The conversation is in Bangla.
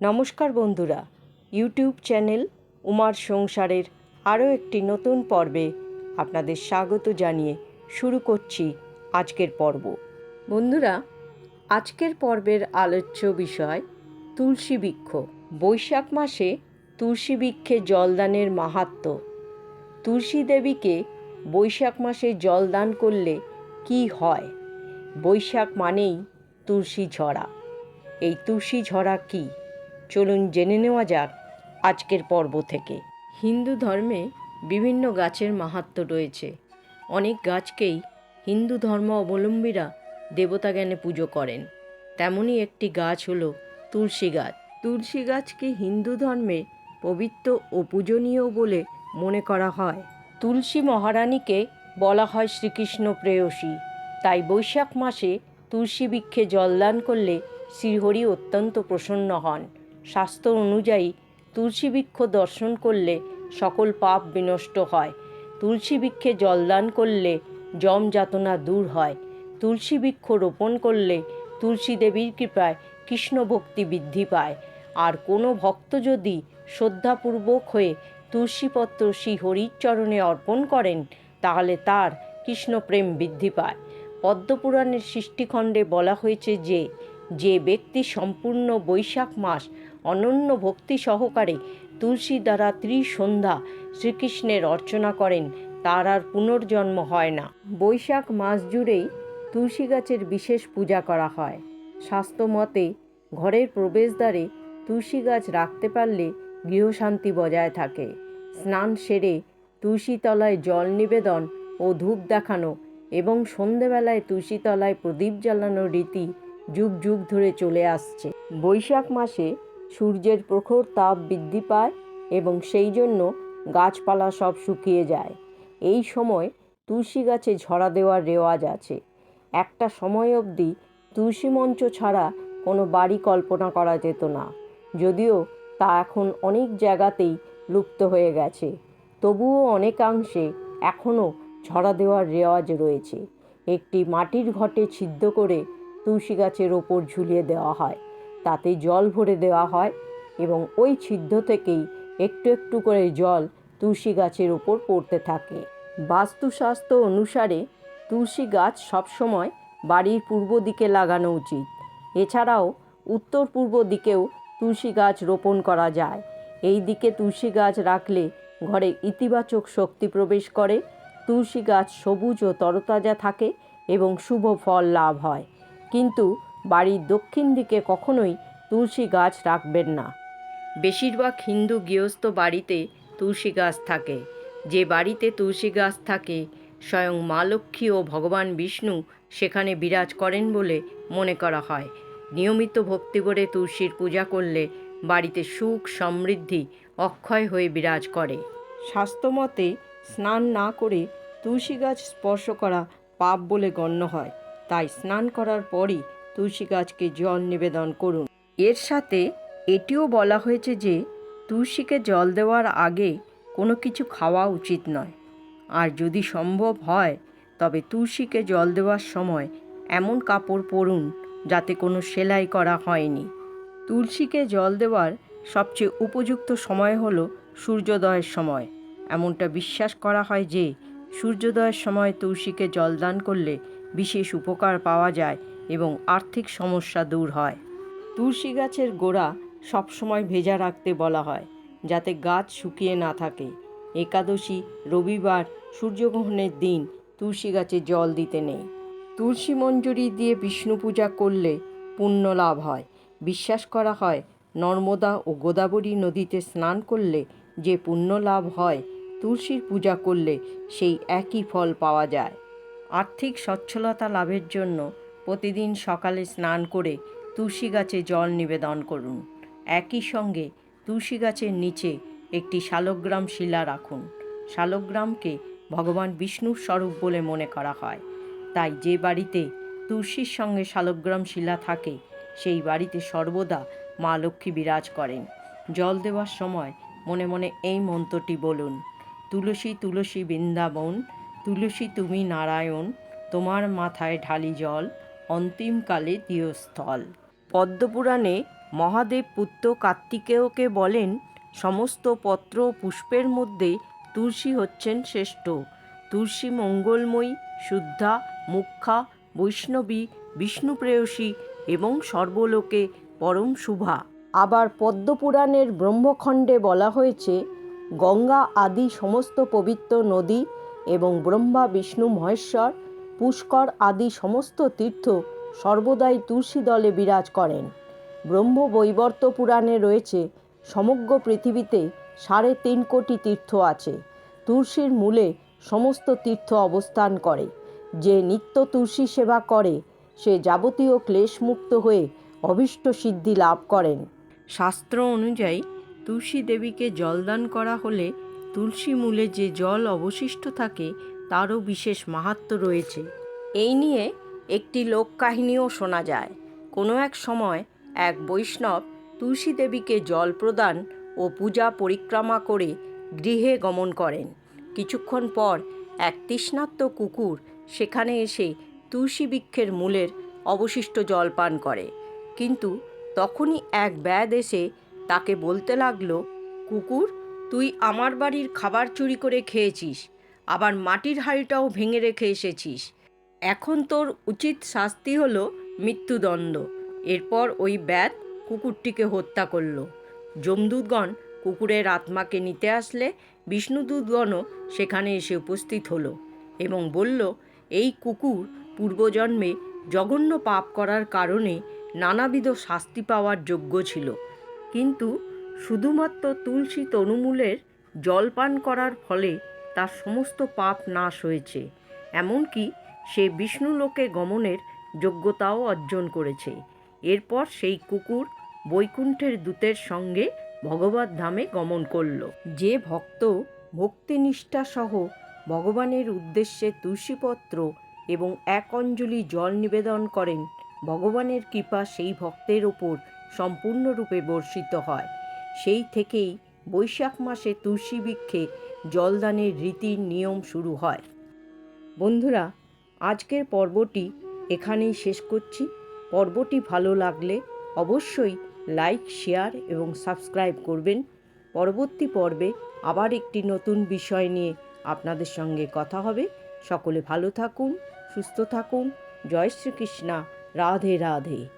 নমস্কার বন্ধুরা ইউটিউব চ্যানেল উমার সংসারের আরও একটি নতুন পর্বে আপনাদের স্বাগত জানিয়ে শুরু করছি আজকের পর্ব। বন্ধুরা, আজকের পর্বের আলোচ্য বিষয় তুলসী বৃক্ষ। বৈশাখ মাসে তুলসী বৃক্ষে জলদানের মাহাত্ম্য তুলসী দেবীকে বৈশাখ মাসে জলদান করলে কি হয়? বৈশাখ মানেই তুলসী ঝরা। এই তুলসী ঝরা কি? চলুন জেনে নেওয়া যাক আজকের পর্ব থেকে। হিন্দু ধর্মে বিভিন্ন গাছের মাহাত্ম্য রয়েছে। অনেক গাছকেই হিন্দু ধর্ম অবলম্বীরা দেবতা জ্ঞানে পুজো করেন। তেমনই একটি গাছ হলো তুলসী গাছ। তুলসী গাছকে হিন্দু ধর্মে পবিত্র ও পূজনীয় বলে মনে করা হয়। তুলসী মহারানীকে বলা হয় শ্রীকৃষ্ণ প্রেয়সী। তাই বৈশাখ মাসে তুলসী বৃক্ষে জলদান করলে শ্রীহরি অত্যন্ত প্রসন্ন হন। শাস্ত্র অনুযায়ী তুলসী বৃক্ষ দর্শন করলে সকল পাপ বিনষ্ট হয়। তুলসী বৃক্ষে জলদান করলে যম যাতনা দূর হয়। তুলসী বৃক্ষ রোপণ করলে তুলসী দেবীর কৃপায় কৃষ্ণ ভক্তি বৃদ্ধি পায়। আর কোনো ভক্ত যদি শ্রদ্ধাপূর্বক হয়ে তুলসীপত্র শ্রী হরির চরণে অর্পণ করেন, তাহলে তার কৃষ্ণ প্রেম বৃদ্ধি পায়। পদ্মপুরাণের সৃষ্টিখণ্ডে বলা হয়েছে যে যে ব্যক্তি সম্পূর্ণ বৈশাখ মাস অনন্য ভক্তি সহকারে তুলসী দ্বারা ত্রিসন্ধ্যা শ্রীকৃষ্ণের অর্চনা করেন, তার আর পুনর্জন্ম হয় না। বৈশাখ মাস জুড়েই তুলসী গাছের বিশেষ পূজা করা হয়। স্বাস্থ্য মতে, ঘরের প্রবেশদ্বারে তুলসী গাছ রাখতে পারলে গৃহশান্তি বজায় থাকে। স্নান সেরে তুলসী তলায় জল নিবেদন ও ধূপ দেখানো এবং সন্ধেবেলায় তুলসীতলায় প্রদীপ জ্বালানোর রীতি যুগ যুগ ধরে চলে আসছে। বৈশাখ মাসে সূর্যের প্রখর তাপ বৃদ্ধি পায় এবং সেই জন্য গাছপালা সব শুকিয়ে যায়। এই সময় তুলসী গাছে ঝরা দেওয়ার রেওয়াজ আছে। একটা সময় অবধি তুলসী মঞ্চ ছাড়া কোনো বাড়ি কল্পনা করা যেত না। যদিও তা এখন অনেক জায়গাতেই লুপ্ত হয়ে গেছে। তবুও অনেকাংশে এখনও ঝরা দেওয়ার রেওয়াজ রয়েছে। একটি মাটির ঘটে ছিদ্র করে তুলসী গাছের ওপর ঝুলিয়ে দেওয়া হয়। তাতে জল ভরে দেওয়া হয় এবং ওই ছিদ্র থেকেই একটু একটু করে জল তুলসী গাছের ওপর পড়তে থাকে। বাস্তুশাস্ত্র অনুসারে তুলসী গাছ সবসময় বাড়ির পূর্ব দিকে লাগানো উচিত। এছাড়াও উত্তর পূর্ব দিকেও তুলসী গাছ রোপণ করা যায়। এই দিকে তুলসী গাছ রাখলে ঘরে ইতিবাচক শক্তি প্রবেশ করে। তুলসী গাছ সবুজ ও তরতাজা থাকে এবং শুভ ফল লাভ হয়। কিন্তু বাড়ির দক্ষিণ দিকে কখনোই তুলসী গাছ রাখবেন না। বেশিরভাগ হিন্দু গৃহস্থ বাড়িতে তুলসী গাছ থাকে। যে বাড়িতে তুলসী গাছ থাকে, স্বয়ং মা লক্ষ্মী ও ভগবান বিষ্ণু সেখানে বিরাজ করেন বলে মনে করা হয়। নিয়মিত ভক্তি করে তুলসীর পূজা করলে বাড়িতে সুখ, সমৃদ্ধি, অক্ষয় হয়ে বিরাজ করে। স্বাস্থ্যমতে স্নান না করে তুলসী গাছ স্পর্শ করা পাপ বলে গণ্য হয়। তাই স্নান করার পরই তুলসী গাছকে জল নিবেদন করুন। এর সাথে এটিও বলা হয়েছে যে, তুলসীকে জল দেওয়ার আগে কোনো কিছু খাওয়া উচিত নয়। আর যদি সম্ভব হয়, তবে তুলসীকে জল দেওয়ার সময় এমন কাপড় পরুন যাতে কোনো সেলাই করা হয়নি। তুলসীকে জল দেওয়ার সবচেয়ে উপযুক্ত সময় হলো সূর্যোদয়ের সময়। এমনটা বিশ্বাস করা হয় যে, সূর্যোদয়ের সময় তুলসীকে জলদান করলে বিশেষ উপকার পাওয়া যায় এবং আর্থিক সমস্যা দূর হয়। তুলসী গাছের গোড়া সবসময় ভেজা রাখতে বলা হয়, যাতে গাছ শুকিয়ে না থাকে। একাদশী, রবিবার, সূর্যগ্রহণের দিন তুলসী গাছে জল দিতে নেই। তুলসী মঞ্জুরি দিয়ে বিষ্ণু পূজা করলে পুণ্য লাভ হয়। বিশ্বাস করা হয়, নর্মদা ও গোদাবরী নদীতে স্নান করলে যে পুণ্য লাভ হয়, তুলসীর পূজা করলে সেই একই ফল পাওয়া যায়। আর্থিক সচ্ছলতা লাভের জন্য প্রতিদিন সকালে স্নান করে তুলসী গাছে জল নিবেদন করুন। একই সঙ্গে তুলসী গাছের নিচে একটি শালগ্রাম শিলা রাখুন। শালগ্রামকে ভগবান বিষ্ণুর স্বরূপ বলে মনে করা হয়। তাই যে বাড়িতে তুলসীর সঙ্গে শালগ্রাম শিলা থাকে, সেই বাড়িতে সর্বদা মা লক্ষ্মী বিরাজ করেন। জল দেওয়ার সময় মনে মনে এই মন্ত্রটি বলুন। তুলসী তুলসী বৃন্দাবন তুলসী তুমি নারায়ণ, তোমার মাথায় ঢালি জল, অন্তিমকালে দিয়স্থল পদ্মপুরাণে মহাদেব পুত্র কার্তিকেয়কে বলেন, সমস্ত পত্র পুষ্পের মধ্যে তুলসী হচ্ছেন শ্রেষ্ঠ। তুলসী মঙ্গলময়ী, শুদ্ধা, মুখ্যা, বৈষ্ণবী, বিষ্ণুপ্রেয়সী এবং সর্বলোকে পরম শুভা। আবার পদ্মপুরাণের ব্রহ্মখণ্ডে বলা হয়েছে, গঙ্গা আদি সমস্ত পবিত্র নদী এবং ব্রহ্মা, বিষ্ণু, মহেশ্বর, পুষ্কর আদি সমস্ত তীর্থ সর্বদাই তুলসী দলে বিরাজ করেন। ব্রহ্ম বৈবর্ত পুরাণে রয়েছে, সমগ্র পৃথিবীতে সাড়ে তিন কোটি তীর্থ আছে। তুলসীর মূলে সমস্ত তীর্থ অবস্থান করে। যে নিত্য তুলসী সেবা করে, সে যাবতীয় ক্লেশমুক্ত হয়ে অভীষ্ট সিদ্ধি লাভ করেন। শাস্ত্র অনুযায়ী, তুলসী দেবীকে জলদান করা হলে তুলসী মূলে যে জল অবশিষ্ট থাকে, তারও বিশেষ মাহাত্ম্য রয়েছে। এই নিয়ে একটি লোককাহিনীও শোনা যায়। কোনো এক সময় এক বৈষ্ণব তুলসী দেবীকে জল প্রদান ও পূজা পরিক্রমা করে গৃহে গমন করেন। কিছুক্ষণ পর এক তৃষ্ণাত্ম কুকুর সেখানে এসে তুলসী বৃক্ষের মূলের অবশিষ্ট জল পান করে। কিন্তু তখনই এক ব্যাদ এসে তাকে বলতে লাগল, কুকুর তুই আমার বাড়ির খাবার চুরি করে খেয়েছিস, আবার মাটির হাঁড়িটাও ভেঙে রেখে এসেছিস। এখন তোর উচিত শাস্তি হলো মৃত্যুদণ্ড। এরপর ওই ব্যাত কুকুরটিকে হত্যা করল। যমদূতগণ কুকুরের আত্মাকে নিতে আসলে বিষ্ণুদূতগণও সেখানে এসে উপস্থিত হলো এবং বলল, এই কুকুর পূর্বজন্মে জঘন্য পাপ করার কারণে নানাবিধ শাস্তি পাওয়ার যোগ্য ছিল। কিন্তু শুধুমাত্র তুলসী তনুমূলের জল পান করার ফলে তার সমস্ত পাপ নাশ হয়েছে, এমনকি সে বিষ্ণুলোকে গমনের যোগ্যতাও অর্জন করেছে। এরপর সেই কুকুর বৈকুণ্ঠের দূতের সঙ্গে ভগবত ধামে গমন করল। যে ভক্ত ভক্তিনিষ্ঠা সহ ভগবানের উদ্দেশ্যে তুলসীপত্র এবং এক অঞ্জলি জল নিবেদন করেন, ভগবানের কৃপা সেই ভক্তের ওপর সম্পূর্ণরূপে বর্ষিত হয়। সেই থেকেই বৈশাখ মাসে তুলসী বৃক্ষে জলদানের রীতির নিয়ম শুরু হয়। বন্ধুরা, আজকের পর্বটি এখানেই শেষ করছি। পর্বটি ভালো লাগলে অবশ্যই লাইক, শেয়ার এবং সাবস্ক্রাইব করবেন। পরবর্তী পর্বে আবার একটি নতুন বিষয় নিয়ে আপনাদের সঙ্গে কথা হবে। সকলে ভালো থাকুন, সুস্থ থাকুন। জয় শ্রীকৃষ্ণা। রাধে রাধে।